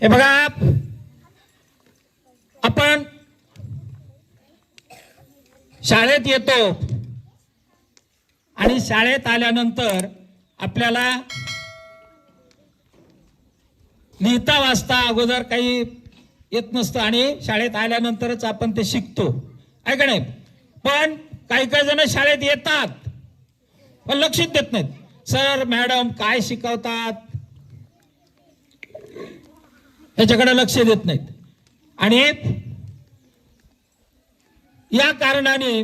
हे बघा. आपण शाळेत येतो. आणि शाळेत आल्यानंतर आपल्याला लिहिता वाचता अगोदर काही येत नसतं आणि शाळेत आल्यानंतरच आपण ते शिकतो. आहे का नाही? पण काही काही जण शाळेत येतात पण लक्षच देत नाहीत. सर मॅडम काय शिकवतात? त्याच्याकडे लक्ष देत नाहीत. आणि या कारणाने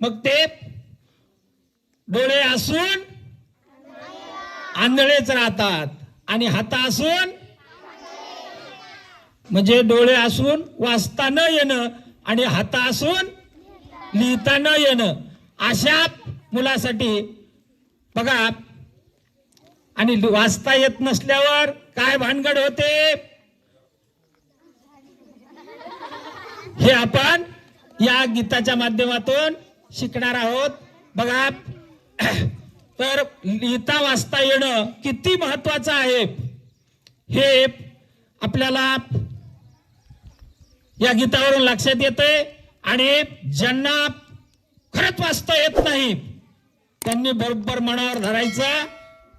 मग ते डोळे असून आंधळेच राहतात आणि हाता असून म्हणजे डोळे असून वाचता न येणं आणि हाता असून लिहिता न येणं अशा मुलासाठी बघा आणि वाचता येत नसल्यावर काय भानगड होते? हे आपण या गीताच्या माध्यमातून शिकणार आहोत. बघा तर लिहिता वाचता येणं किती महत्वाचं आहे? हे आपल्याला या गीतावरून लक्षात येते आणि ज्यांना खरंच वाचता येत नाही त्यांनी बरोबर मनावर धरायचं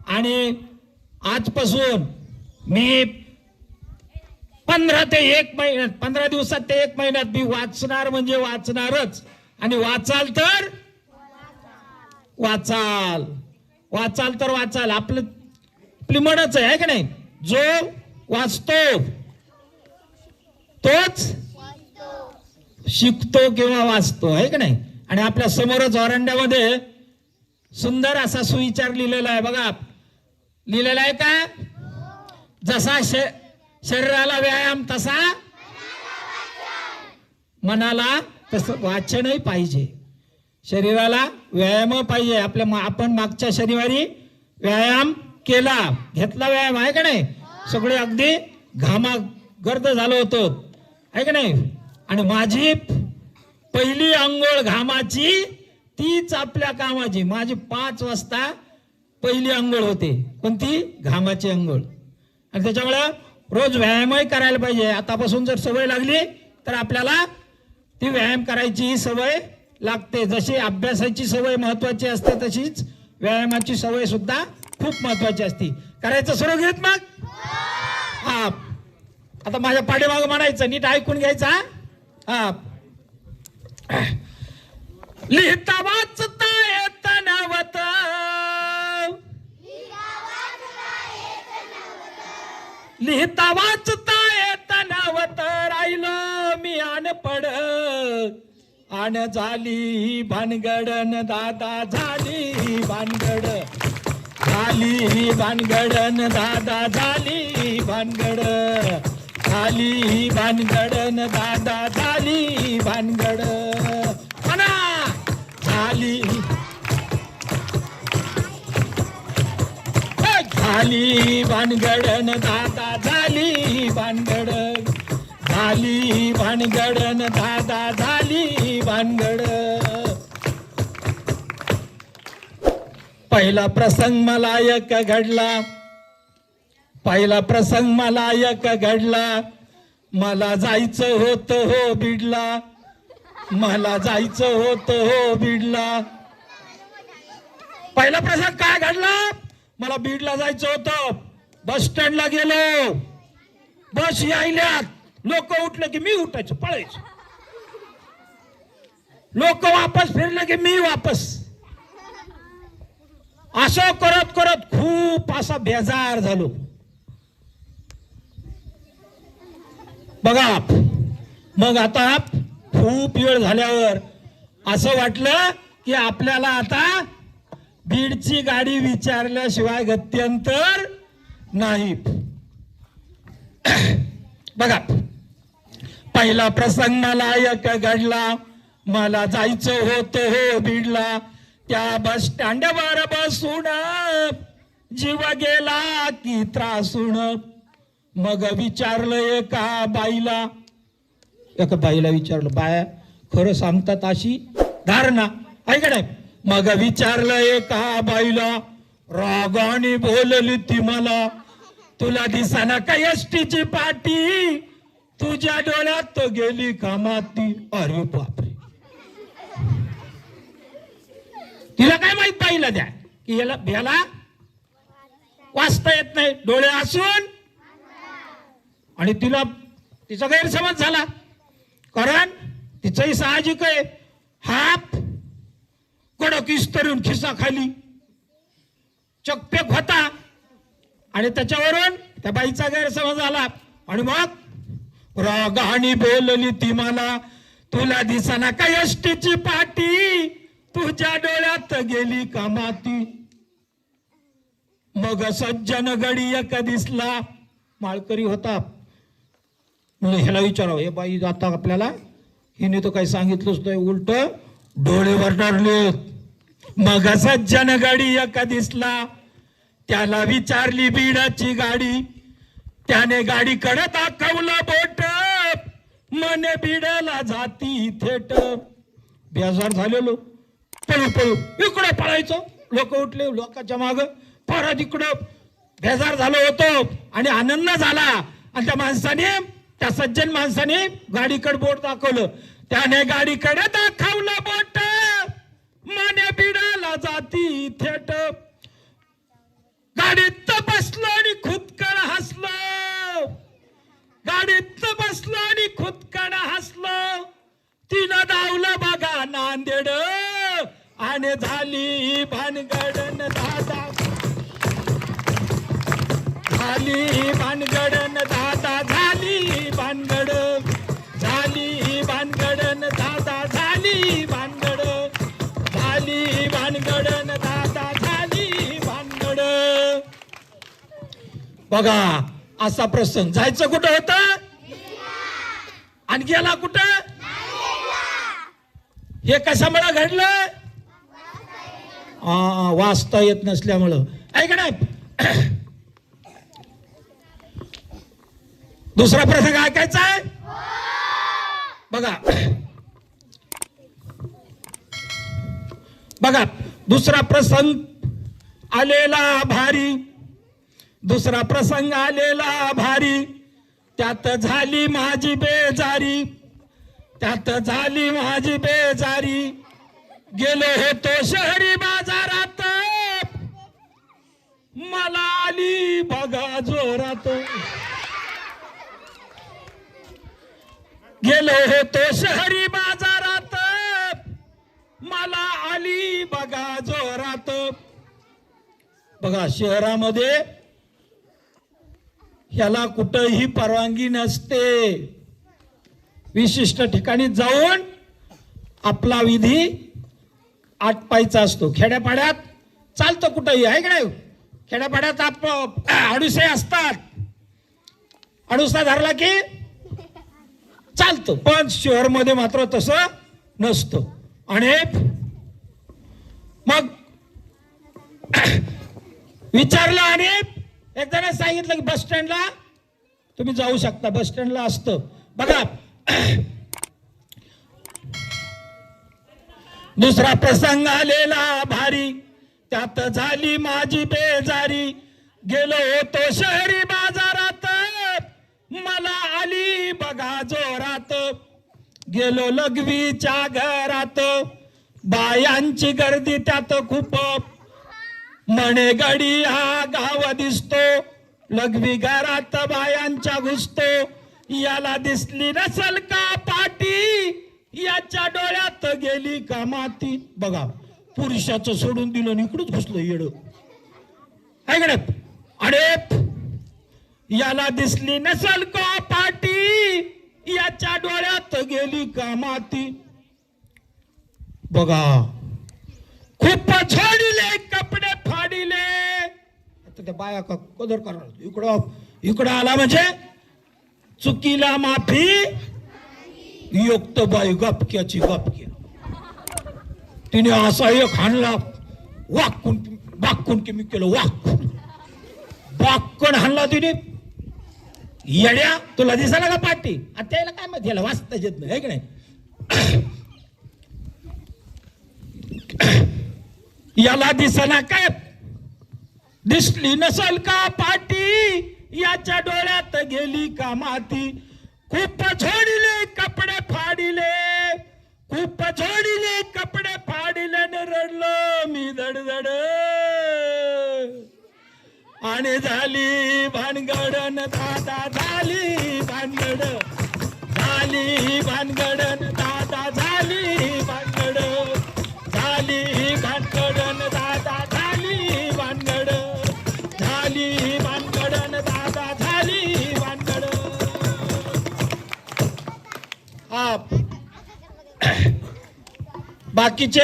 आणि आजपासून मी पंधरा ते एक महिन्यात पंधरा दिवसात ते एक महिन्यात मी वाचणार म्हणजे वाचणारच. आणि वाचाल तर? वाचाल. वाचाल तर वाचाल. आपलं आपली म्हणच आहे का नाही? जो वाचतो तोच शिकतो किंवा वाचतो आहे का नाही? आणि आपल्या समोरच ऑरंड्यामध्ये सुंदर असा सुविचार लिहिलेला आहे. बघा लिहिलेला आहे का? जसा शे- शरीराला व्यायाम तसा मनाला तसं वाचनही पाहिजे. शरीराला व्यायाम पाहिजे. आपल्या आपण मागच्या शनिवारी व्यायाम केला. घेतला व्यायाम आहे का नाही? सगळे अगदी घामा गर्द झालो होतो. आहे का नाही? आणि माझी पहिली अंघोळ घामाची तीच आपल्या कामाची. माझी पाच वाजता पहिली अंघोळ होते. पण ती घामाची अंघोळ आणि त्याच्यामुळं रोज व्यायामही करायला पाहिजे. आतापासून जर सवय लागली तर आपल्याला ती व्यायाम करायची सवय लागते. जशी अभ्यासाची सवय महत्वाची असते तशीच व्यायामाची सवय सुद्धा खूप महत्वाची असते. करायचं सुरू घेत मग? हा. आता माझ्या पाठीमागं म्हणायचं नीट ऐकून घ्यायचा हा. लिहिता वाचता लिहिता वाचता येत नवत राहिलं मी अनपड आण झाली ही भानगडन दादा झाली भानगड. झाली ही भानगडन दादा झाली भानगड. झाली ही भानगडन दादा झाली भानगड. म्हणा! झाली झाली भानगडन दादा झाली भानगड. झाली भानगडन दादा झाली भानगड. पहिला प्रसंग मला एक घडला. पहिला प्रसंग मला एक घडला. मला जायचं होतं हो बिडला. मला जायचं होतं हो बिडला. पहिला प्रसंग काय घडला? मला बीडला जायचं होतं. बस स्टँडला गेलो. बस यायल्यात. लोक उठलं की मी उठायचं पळायचं. लोक वापस फिरलं की मी वापस. असं करत करत खूप असा बेजार झालो. बघा मग आता खूप वेळ झाल्यावर असं वाटलं की आपल्याला आता बीडची गाडी विचारल्याशिवाय गत्यंतर नाही. बघा पहिला प्रसंग मला एक घडला मला जायचं होतं हो बीडला. त्या बस स्टँडवर बसून जीव गेला की त्रासून मग विचारलं एका बाईला एका बाईला विचारलं बाया खरं सांगतात अशी धारणा ऐक नाही? मग विचारलं एका बाईला? रागाने बोलली ती मला तुला दिसाना का एसटीची पाटी? तुझ्या डोळ्यात तो गेली कामाती अरे बापरे. तिला काय माहीत पाहिलं द्या? की याला याला वाचता येत नाही. डोळे असून आणि तिला तिचा गैरसमज झाला. कारण तिचंही साहजिक आहे. हात कडक इस्तरून खिसा खाली? चकपेक होता. आणि त्याच्यावरून त्या बाईचा गैरसमज झाला. आणि मग रागाणी बोलली ती मला तुला दिसना का एसटीची पाटी? तुझ्या डोळ्यात गेली का माती? मग सज्जन गडी एक दिसला. माळकरी होता. म्हणून ह्याला विचारावं. हे बाई आता आपल्याला? हिने तर काही सांगितलंच नाही. उलट डोळेवर डरले मग सज्जन गाडी एका दिसला. त्याला विचारली बिडाची गाडी. त्याने गाडीकडे दाखवलं बोट. मने बिडाला जाती थेट. बेजार झालेलो. पळू पळू. इकडं पळायचो. लोक उठले लोकांच्या माग. परत इकडं बेजार झालो होतो. आणि आनंद झाला. आणि त्या माणसाने त्या सज्जन माणसाने गाडीकडे बोट दाखवलं. त्याने गाडीकडे दाखवलं बोट. मने बिडाला जाती थेट. गाडीत बसलो आणि खुदकड हसलो. गाडीत बसलो आणि खुदकड हसलो. तिनं धावलं बघा नांदेड. आणि झाली भानगडन दादा. झाली भानगडन दादा झाली भानगड. झाली भानगडन दादा झाली भानगड. झाली भानगड दादा झाली भानगड. बघा असा प्रसंग. जायचं कुठं होतं? आणि गेला कुठं? हे कशामुळे घडलं? वाचता येत नसल्यामुळं. ऐक ना. दुसरा प्रसंग ऐकायचा आहे? बघा. बघा दुसरा प्रसंग आलेला भारी. दुसरा प्रसंग आलेला भारी. त्यात झाली माझी बेजारी. त्यात झाली माझी बेजारी. गेलो होतो शहरी बाजारात. मला आली बघा जोरात. गेलो होतो शहरी बाजार मला बघा जोरात. बघा शहरामध्ये ह्याला कुठंही परवानगी नसते. विशिष्ट ठिकाणी जाऊन आपला विधी आटपायचा असतो. खेड्यापाड्यात चालतं कुठंही आहे की नाही? खेड्यापाड्यात आप अडुसे असतात. अडुसा धरला की चालतं. पण शहरमध्ये मात्र तसं नसतं. आणि मग विचारलं आणि एक जण सांगितलं की बस स्टँडला तुम्ही जाऊ शकता बस स्टँडला असतं. बघा दुसरा प्रसंग आलेला भारी. त्यात झाली माझी बेजारी. गेलो होतो शहरी बाजारात. मला आली बघा जोरात. गेलो लघवीच्या घरात. बायांची गर्दी त्यात खूप. मणेगडी हा गाव दिसतो. लघवी घरात बायांच्या घुसतो. याला दिसली नसल का पाटी? याच्या डोळ्यात गेली का माती? बघा पुरुषाचं सोडून दिलं आणि इकडंच घुसलं येड. ऐकणे अरे याला दिसली नसल का पाटी? याच्या डोळ्यात गेली का माती? बघा. खूप छोडिले कपडे फाडिले. आता त्या बाया का कदर करणार इकडं इकडं आला म्हणजे चुकीला माफी युक्त बाई गपक्याची गपक्या. तिने असा एक हाणला वाकून वाकून की मी केलं वाकून. वाकून हाणला तिने. येड्या तुला दिसायला का पाठी आता त्याला काय माहिती याला वाचता येत नाही है की नाही? याला दिसना काय? दिसली नसल का पाटी? याच्या डोळ्यात गेली का माती? खूप झोडिले कपडे फाडिले. खूप झोडिले कपडे फाडिले न रडलो मी दडदड आणि झाली भानगडन दादा झाली भानगड. झाली भानगडन दादा झाली भानगड. झाली बाकीचे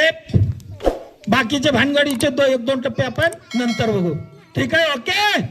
बाकीचे भानगडीचे दो एक दोन टप्पे आपण नंतर बघू. ठीक आहे? ओके?